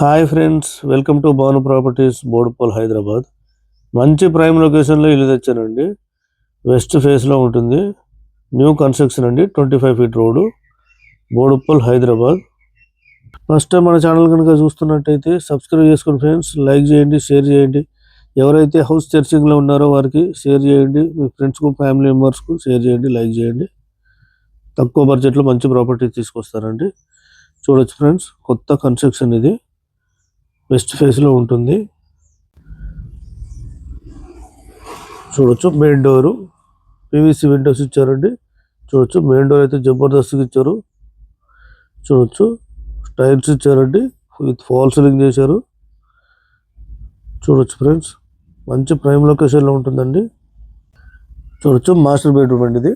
Hi friends welcome to Bhavan Properties Boduppal Hyderabad. మంచి prime లొకేషన్లో ఇల్లు తెచ్చానండి. వెస్ట్ ఫేస్లో ఉంటుంది. న్యూ కన్స్ట్రక్షన్ అండి twenty five feet road Boduppal Hyderabad. First time మన ఛానల్ కనుక చూస్తున్నట్టయితే సబ్స్క్రైబ్ చేసుకోండి ఫ్రెండ్స్ లైక్ చేయండి షేర్ చేయండి. ఎవరైతే హౌస్ చర్చింగ్లో ఉన్నారో వారికి షేర్ చేయండి. మీ ఫ్రెండ్స్కు ఫ్యామిలీ మెంబర్స్కు షేర్ చేయండి లైక్ చేయండి. తక్కువ బడ్జెట్లో మంచి ప్రాపర్టీ తీసుకొస్తారండి. చూడొచ్చు ఫ్రెండ్స్ కొత్త కన్స్ట్రక్షన్ ఇది. వెస్ట్ ఫేస్లో ఉంటుంది. చూడొచ్చు మెయిన్ డోరు పీవీసీ విండోస్ ఇచ్చారండి. చూడొచ్చు మెయిన్ డోర్ అయితే జబర్దస్త్గా ఇచ్చారు. చూడొచ్చు టైల్స్ ఇచ్చారండి. విత్ ఫాల్ సీలింగ్ చేశారు. చూడొచ్చు ఫ్రెండ్స్ మంచి ప్రైమ్ లొకేషన్లో ఉంటుందండి. చూడొచ్చు మాస్టర్ బెడ్రూమ్ అండి ఇది.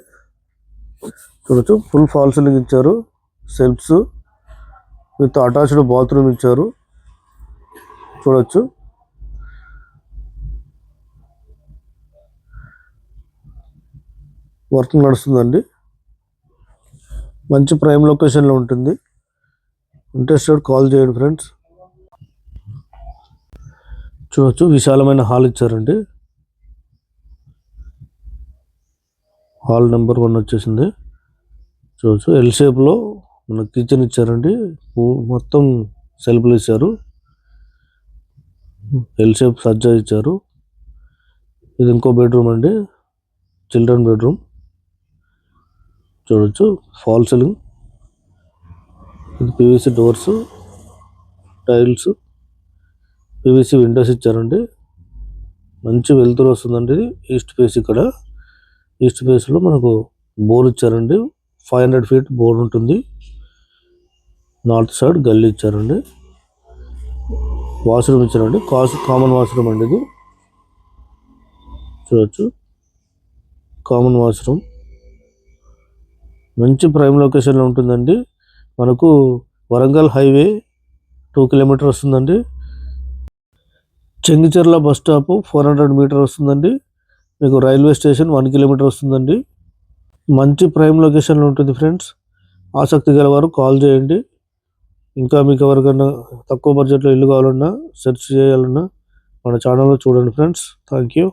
చూడొచ్చు ఫుల్ ఫాల్ సీలింగ్ ఇచ్చారు. సెల్ఫ్స్ విత్ అటాచ్డ్ బాత్రూమ్ ఇచ్చారు. చూడవచ్చు వర్క్ నడుస్తుందండి. మంచి ప్రైమ్ లొకేషన్లో ఉంటుంది. ఇంట్రెస్టెడ్ కాల్ చేయండి ఫ్రెండ్స్. చూడొచ్చు విశాలమైన హాల్ ఇచ్చారండి. హాల్ నెంబర్ వన్ వచ్చేసింది. చూడొచ్చు ఎల్ షేప్లో మన కిచెన్ ఇచ్చారండి. మొత్తం సెల్ఫ్లు ఇచ్చారు. ఎల్ షేప్ సజ్జా ఇచ్చారు. ఇది ఇంకో బెడ్రూమ్ అండి. Children bedroom. చూడొచ్చు. Fall ceiling. ఇది PVC doors tiles. PVC windows ఇచ్చారండి. మంచి వెలుతురు వస్తుందండి ఇది. ఈస్ట్ ఫేస్ ఇక్కడ. ఈస్ట్ ఫేస్లో మనకు బోర్ ఇచ్చారండి. ఫైవ్ హండ్రెడ్ ఫీట్ బోర్ ఉంటుంది. నార్త్ సైడ్ గల్లీ ఇచ్చారండి. వాష్రూమ్ ఇచ్చారండి కాస్ కామన్ వాష్రూమ్ అండి ఇది. చూడవచ్చు కామన్ వాష్రూమ్. మంచి ప్రైమ్ లొకేషన్లో ఉంటుందండి. మనకు వరంగల్ హైవే టూ కిలోమీటర్ వస్తుందండి. Chengicherla bus stop four hundred metre వస్తుందండి. మీకు రైల్వే స్టేషన్ వన్ కిలోమీటర్ వస్తుందండి. మంచి ప్రైమ్ లొకేషన్లో ఉంటుంది ఫ్రెండ్స్. ఆసక్తి గలవారు కాల్ చేయండి. ఇంకా మీకు ఎవరికైనా తక్కువ బడ్జెట్లో ఇల్లు కావాలన్నా సెర్చ్ చేయాలన్నా మన ఛానల్లో చూడండి ఫ్రెండ్స్ థ్యాంక్ యూ